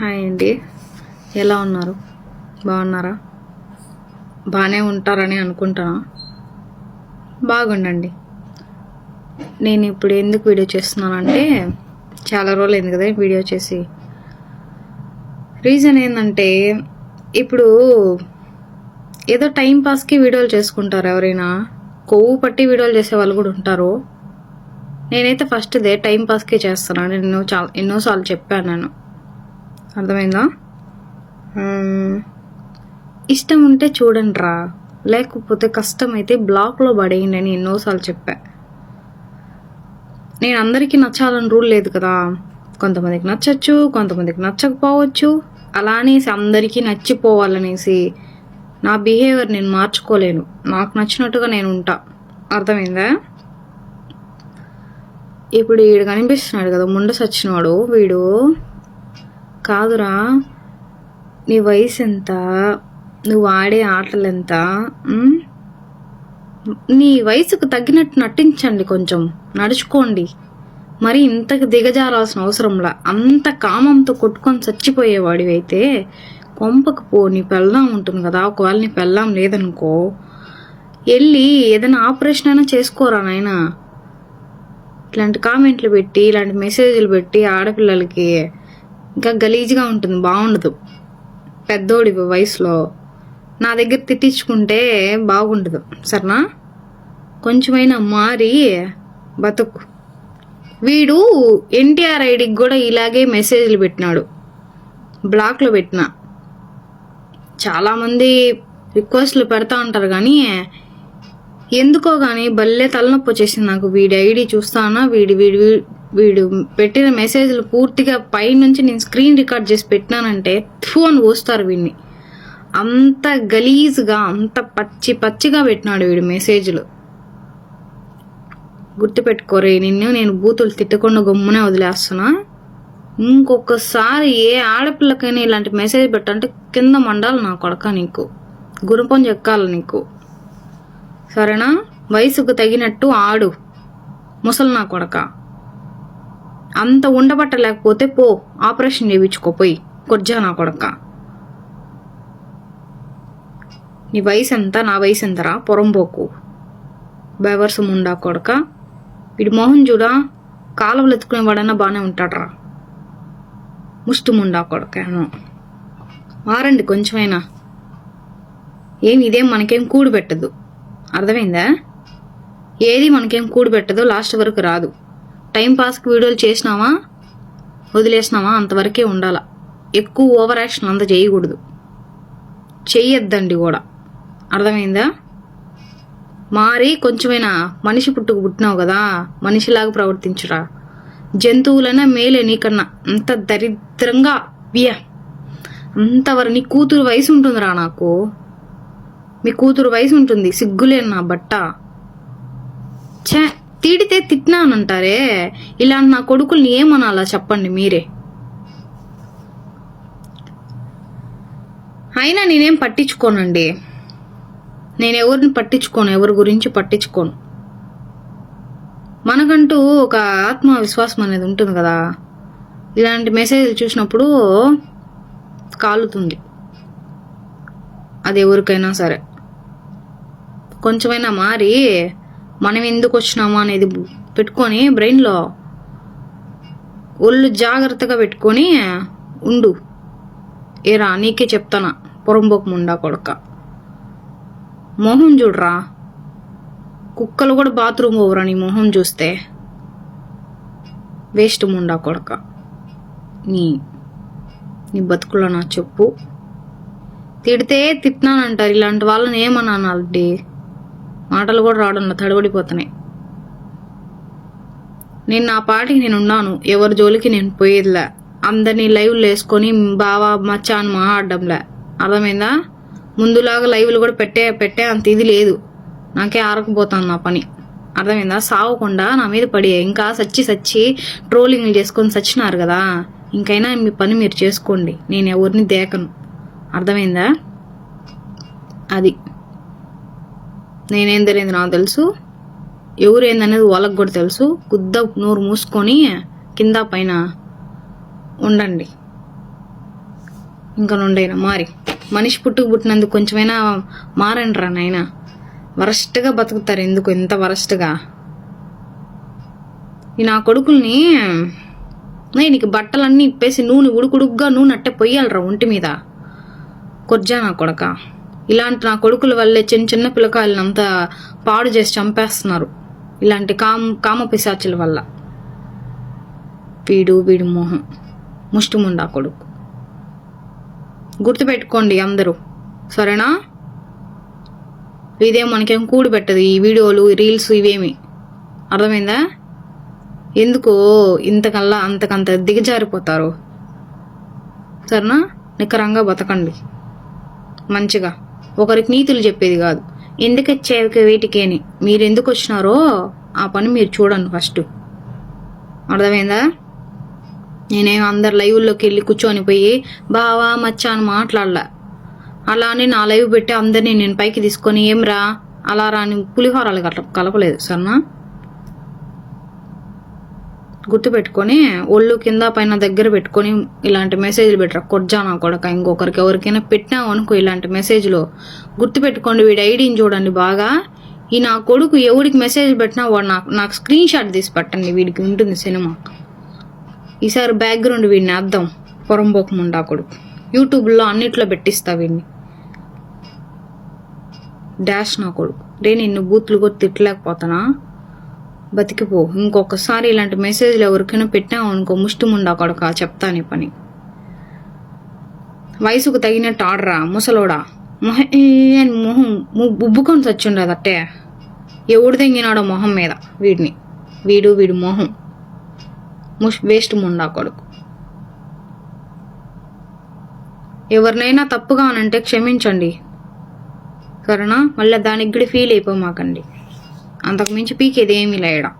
Hi అండి. ఎలా ఉన్నారు? బాగున్నారా? బాగానే ఉంటారని అనుకుంటున్నా బాగుండండి. నేను ఇప్పుడు ఎందుకు వీడియో చేస్తున్నానంటే చాలా రోజులు అయింది కదా వీడియో చేసి. రీజన్ ఏంటంటే ఇప్పుడు ఏదో టైం పాస్కి వీడియోలు చేసుకుంటారు ఎవరైనా. కొవ్వు పట్టి వీడియోలు చేసే వాళ్ళు కూడా ఉంటారు. నేనైతే ఫస్ట్దే టైంపాస్కే టైం పాస్కే నేను చాలా ఎన్నోసార్లు చెప్పాను నేను. అర్థమైందా? ఇష్టం ఉంటే చూడండి రా లేకపోతే కష్టమైతే బ్లాక్లో పడేయండి అని ఎన్నోసార్లు చెప్పా. నేను అందరికీ నచ్చాలని రూల్ లేదు కదా. కొంతమందికి నచ్చచ్చు కొంతమందికి నచ్చకపోవచ్చు. అలా అనేసి అందరికీ నచ్చిపోవాలనేసి నా బిహేవియర్ నేను మార్చుకోలేను. నాకు నచ్చినట్టుగా నేను ఉంటా. అర్థమైందా? ఇప్పుడు వీడు కనిపిస్తున్నాడు కదా ముండ సచ్చినవాడు వీడు. కాదురా నీ వయసు ఎంత నువ్వు ఆడే ఆటలు ఎంత నీ వయసుకు తగ్గినట్టు నటించండి కొంచెం నడుచుకోండి. మరి ఇంతకు దిగజారాల్సిన అవసరంలా అంత కామంతో కొట్టుకొని చచ్చిపోయేవాడివి అయితే కొంపకు పో నీ పెళ్ళాం ఉంటుంది కదా ఒకవేళ నీ పెళ్ళాం లేదనుకో వెళ్ళి ఏదైనా ఆపరేషన్ అయినా చేసుకోరా నాయనా? ఇట్లాంటి కామెంట్లు పెట్టి ఇలాంటి మెసేజ్లు పెట్టి ఆడపిల్లలకి ఇంకా గలీజ్గా ఉంటుంది బాగుండదు. పెద్దోడి వయసులో నా దగ్గర తిట్టించుకుంటే బాగుండదు సరేనా? కొంచెమైనా మారి బతుకు. వీడు ఎన్టీఆర్ ఐడికి కూడా ఇలాగే మెసేజ్లు పెట్టినాడు. బ్లాక్లో పెట్టిన. చాలామంది రిక్వెస్ట్లు పెడతా ఉంటారు కానీ ఎందుకో కానీ భలే తలనొప్పి వచ్చేసింది నాకు వీడి ఐడి చూస్తానా వీడి వీడి వీడు పెట్టిన మెసేజ్లు పూర్తిగా పైనుంచి నేను స్క్రీన్ రికార్డ్ చేసి పెట్టినానంటే థూ అని పోస్తారు వీడిని. అంత గలీజ్గా అంత పచ్చి పచ్చిగా పెట్టినాడు వీడు మెసేజ్లు గుర్తుపెట్టుకోరే నిన్ను నేను బూతులు తిట్టకుండా గమ్మునే వదిలేస్తున్నా. ఇంకొకసారి ఏ ఆడపిల్లకైనా ఇలాంటి మెసేజ్ పెట్టంటే కింద మండాలి నా కొడక నీకు. గురుపం చెక్కాలి నీకు. సరేనా? వయసుకు తగినట్టు ఆడు. ముసలి నా కొడక. అంత ఉండబట్టలేకపోతే పో ఆపరేషన్ చేయించుకోపోయి కొర్జా నా కొడక. నీ వయసు ఎంత నా వయసు ఎంతరా పొరంబోకు బెవర్స్ ముండా కొడక. వీడి మోహన్ చూడా? కాలువలు ఎత్తుకునేవాడన్నా బాగానే ఉంటాడరా. ముష్టి ముండా కొడకేమో మారండి కొంచెమైనా. ఏం ఇదేం మనకేం కూడు పెట్టదు. అర్థమైందా? ఏది మనకేం కూడు పెట్టదో లాస్ట్ వరకు రాదు. టైం పాస్కి వీడియోలు చేసినామా వదిలేసినామా అంతవరకే ఉండాల. ఎక్కువ ఓవర్ యాక్షన్ అంత చేయకూడదు. చెయ్యొద్దండి కూడా అర్థమైందా? మారి కొంచెమైనా మనిషి పుట్టుకు పుట్టినావు కదా మనిషిలాగా ప్రవర్తించురా. జంతువులైనా మేలే నీకన్నా. అంత దరిద్రంగా బియ అంతవరకు నీ కూతురు వయసు ఉంటుందిరా నాకు. మీ కూతురు వయసు ఉంటుంది. సిగ్గులేను నా బట్ట. చే తిడితే తిట్టినానంటారే ఇలాంటి నా కొడుకుల్ని ఏమనాలా చెప్పండి మీరే? అయినా నేనేం పట్టించుకోనండి. నేను ఎవరిని పట్టించుకోను ఎవరి గురించి పట్టించుకోను. మనకంటూ ఒక ఆత్మవిశ్వాసం అనేది ఉంటుంది కదా. ఇలాంటి మెసేజ్ చూసినప్పుడు కాలుతుంది. అది ఎవరికైనా సరే. కొంచెమైనా మారి మనం ఎందుకు వచ్చినామా అనేది పెట్టుకొని బ్రెయిన్లో ఒళ్ళు జాగ్రత్తగా పెట్టుకొని ఉండు. ఏరా నీకే చెప్తానా? పొరంబోకు ముండా కొడక. మొహం చూడరా. కుక్కలు కూడా బాత్రూమ్ పోవరా నీ మొహం చూస్తే. వేస్ట్ ముండా కొడక. నీ నీ బతుకులో నా చెప్పు. తిడితే తిట్టినానంటారు ఇలాంటి వాళ్ళని ఏమనాలండి మాటలు కూడా రావడం తడబడిపోతున్నాయి. నేను నా పాటికి నేను ఉన్నాను. ఎవరి జోలికి నేను పోయేదిలే. అందరినీ లైవ్లు వేసుకొని బావా మచ్చా అని మాట్లాడడంలే. అర్థమైందా? ముందులాగా లైవ్లు కూడా పెట్టే పెట్టే అంత ఇది లేదు. నాకే ఆరకపోతాను నా పని. అర్థమైందా? సావకుండా నా మీద పడి ఇంకా సచ్చి సచ్చి ట్రోలింగ్లు చేసుకొని సచ్చినారు కదా. ఇంకైనా మీ పని మీరు చేసుకోండి. నేను ఎవరిని దేకను. అర్థమైందా? అది. నేనేం తెలియదు నాకు తెలుసు. ఎవరు ఏందనేది వాళ్ళకి కూడా తెలుసు. గుద్ద నోరు మూసుకొని కింద పైన ఉండండి. ఇంకా నుండైనా మారి. మనిషి పుట్టుకు పుట్టినందుకు కొంచెమైనా మారండి రా నాయన. వరస్ట్గా బతుకుతారు ఎందుకు ఇంత వరస్ట్గా? ఈ నా కొడుకుల్ని నీకు బట్టలన్నీ ఇప్పేసి నూనె ఉడుకుడుగ్గా నూనె అట్టే పొయ్యాలరా ఒంటి మీద. కొర్జా నా కొడక. ఇలాంటి నా కొడుకుల వల్లే చిన్న చిన్న పిల్లకాయలను అంతా పాడు చేసి చంపేస్తున్నారు. ఇలాంటి కామ కామ పిశాచుల వల్ల. వీడు వీడి మొహం. ముష్టిముండా కొడుకు. గుర్తుపెట్టుకోండి అందరూ. సరేనా? ఇదేం మనకేం కూడి పెట్టదు. ఈ వీడియోలు ఈ రీల్స్ ఇవేమి? అర్థమైందా? ఎందుకో ఇంతకల్లా అంతకంత దిగజారిపోతారు. సరేనా? నిఖరంగా బతకండి. మంచిగా. ఒకరికి నీతులు చెప్పేది కాదు. ఎందుకు వచ్చేవి వీటికేని? మీరు ఎందుకు వచ్చినారో ఆ పని మీరు చూడండి ఫస్ట్. అర్థమైందా? నేనేం అందరు లైవ్లోకి వెళ్ళి కూర్చొని పోయి బావా మచ్చా అని మాట్లాడలే. అలా అని నా లైవ్ పెట్టి అందరినీ నేను పైకి తీసుకొని ఏం రా అలా రాని పులిహోరాలు కల కలపలేదు సరేనా? గుర్తుపెట్టుకొని ఒళ్ళు కింద పైన దగ్గర పెట్టుకొని ఇలాంటి మెసేజ్లు పెట్టరా? కొడ్జానా కొడక ఇంకొకరికి ఎవరికైనా పెట్టినావు అనుకో ఇలాంటి మెసేజ్లో గుర్తుపెట్టుకోండి వీడి ఐడిని చూడండి బాగా. ఈ నా కొడుకు ఎవరికి మెసేజ్ పెట్టినా వాడు నాకు నాకు స్క్రీన్ షాట్ తీసి పెట్టండి. వీడికి ఉంటుంది సినిమా. ఈసారి బ్యాక్గ్రౌండ్ వీడిని అర్థం పొరంబోకముండా కొడుకు. యూట్యూబ్లో అన్నిట్లో పెట్టిస్తా వీడిని. డాష్ నా కొడుకు. రే నిన్ను బూతులు కొట్టి తిట్టలేకపోతానా? బతికిపో. ఇంకొకసారి ఇలాంటి మెసేజ్లు ఎవరికైనా పెట్టావు అనుకో ముష్టిముండా కొడక చెప్తాను ఈ పని. వయసుకు తగినట్టు ఆడరా ముసలోడా. మొహ మొహం ము- ఉబ్బుకొని చచ్చుండదు అట్టే. ఎవడు తెంగినాడో మొహం మీద వీడిని. వీడు వీడు మొహం. ముష్ వేస్ట్ ముండా కొడుకు. ఎవరినైనా తప్పుగా అనంటే క్షమించండి. సరేనా మళ్ళీ దానికి కూడా ఫీల్ అయిపోమాకండి. అంతకుమించి పీకేది ఏమీ లేయడం